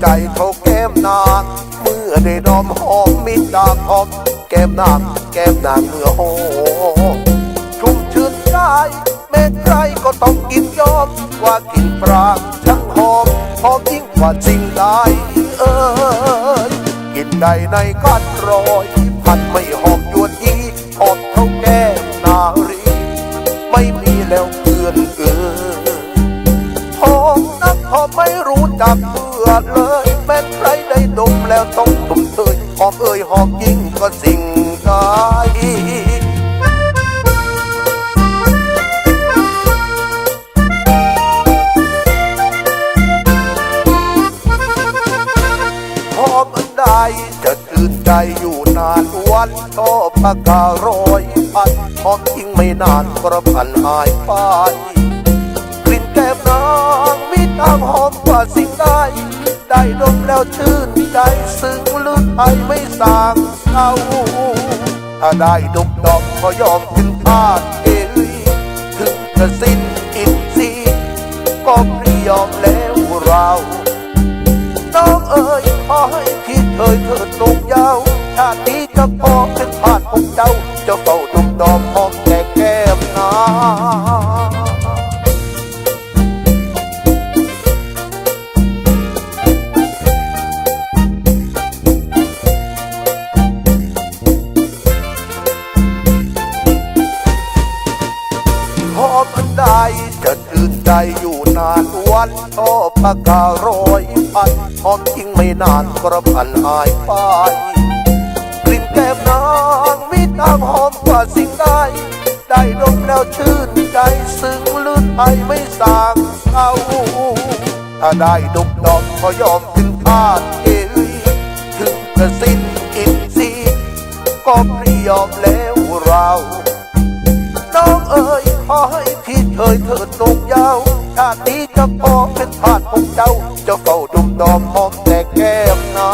ใจเขาแก้มนาง เมื่อได้ดอมหอมมิตรดาหอม แก้มนางแก้มนางเนื้อหอมชุ่มชื่นใจแม้ใครก็ต้องกินยอม ว่ากินปรางช่างหอมหอมยิ่งกว่าสิ่งใดเอ่ยกินได้ในกัดรอยพันไม่หอมยวนอีหอมเท่าแก้มนารี ไม่มีแล้วเพื่อนเอ่ยหอมนักหอมไม่รู้จัก เบื่อเลยแม้ใครได้ดมแล้วต้องตุ่มเตยหอมเอ่ยหอมยิ่งก็สิ่งใดหอมอันใดจะตื่นใจอยู่นานวันชอบปากการอยพันหอมยิ่งไม่นานกระพันหายไปกลิ่นแก้มนางมีทางหอมกว่าสิ่งใด ได้ดมแล้วชื่นใจซึ้งลึกไปไม่สางเศร้าถ้าได้ดมดอกก็ยอมถึงพาดเอยถึงจะสิ้นอินทรีย์ก็พรียอมแล้วเราน้องเอ๋ยขอให้พี่เคยเถิดลงยาวชาตินี้จะขอเป็นผ่านของเจ้าจะเฝ้าดมดอมหอมแก่แก้มนา ดื่นใจอยู่นานวันชอบปากการอยพันหอมทิ้งไม่นานกระพันหายไปกลิ่นแก้มนางมีทางหอมกว่าสิ่งใดได้ดมแล้วชื่นใจซึ้งลื่นไปไม่สางเศร้าถ้าได้ดมดอกก็ยอมถึงพาดเอยถึงจะสิ้นอินทรีย์ก็พรียอมแล้วเรา น้องเอ๋ย ขอให้พี่เคยเถิดลงยาวชาตินี้จะขอเป็นทาสของเจ้า จะเฝ้าดุมดอมหอมแต่แก้มนา